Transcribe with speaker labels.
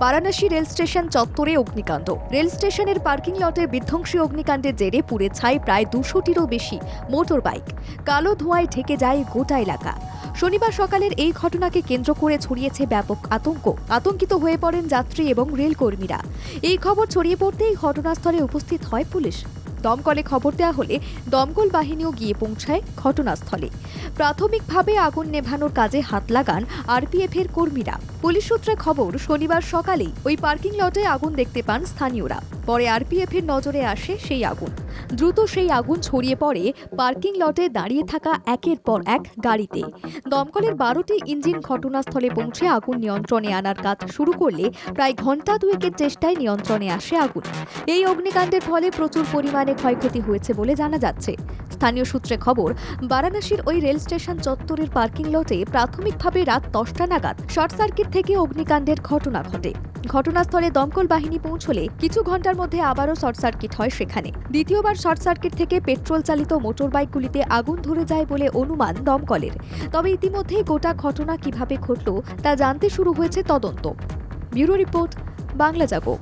Speaker 1: Varanasi rail station চত্বরে অগ্নিকাণ্ড। Rail স্টেশনের পার্কিং লটের বিধ্বংসী অগ্নিকাণ্ডের জেরে পুড়ে ছাই প্রায় দুশোটিরও বেশি মোটর বাইক কালো ধোঁয়ায় ঢেকে যায় গোটা এলাকা। শনিবার সকালের এই ঘটনাকে কেন্দ্র করে ছড়িয়েছে ব্যাপক আতঙ্ক। আতঙ্কিত হয়ে পড়েন যাত্রী এবং রেল কর্মীরা এই খবর ছড়িয়ে পড়তেই ঘটনাস্থলে উপস্থিত হয় পুলিশ। দমকলে খবর দেওয়া হলে দমকল বাহিনীও গিয়ে পৌঁছায় ঘটনাস্থলে। প্রাথমিকভাবে আগুন নেভানোর কাজে হাত লাগান আরপিএফের কর্মীরা। পুলিশ সূত্রে খবর, শনিবার সকালেই ওই পার্কিং লটে আগুন দেখতে পান স্থানীয়রা। পরে আরপিএফ এর নজরে আসে সেই আগুন। দ্রুত সেই আগুন ছড়িয়ে পড়ে পার্কিং লটে দাঁড়িয়ে থাকা একের পর এক গাড়িতে। দমকলের বারোটি ইঞ্জিন ঘটনাস্থলে পৌঁছে আগুন নিয়ন্ত্রণে আনার কাজ শুরু করলে প্রায় ঘণ্টা দুয়েকের চেষ্টায় নিয়ন্ত্রণে আসে আগুন। এই অগ্নিকাণ্ডের ফলে প্রচুর পরিমাণে ক্ষয়ক্ষতি হয়েছে বলে জানা যাচ্ছে। স্থানীয় সূত্রে খবর, বারাণসীর ওই রেল স্টেশন চত্বরের পার্কিং লটে প্রাথমিকভাবে রাত দশটা নাগাদ শর্ট সার্কিট থেকে অগ্নিকাণ্ডের ঘটনা ঘটে। ঘটনাস্থলে দমকল বাহিনী পৌঁছলে কিছু ঘণ্টার মধ্যে আবারও শর্ট সার্কিট হয় সেখানে। দ্বিতীয়বার শর্ট সার্কিট থেকে পেট্রোল চালিত মোটর বাইকগুলিতে আগুন ধরে যায় বলে অনুমান দমকলের। তবে ইতিমধ্যেই গোটা ঘটনা কীভাবে ঘটল তা জানতে শুরু হয়েছে তদন্ত। ব্যুরো রিপোর্ট, বাংলা জাগো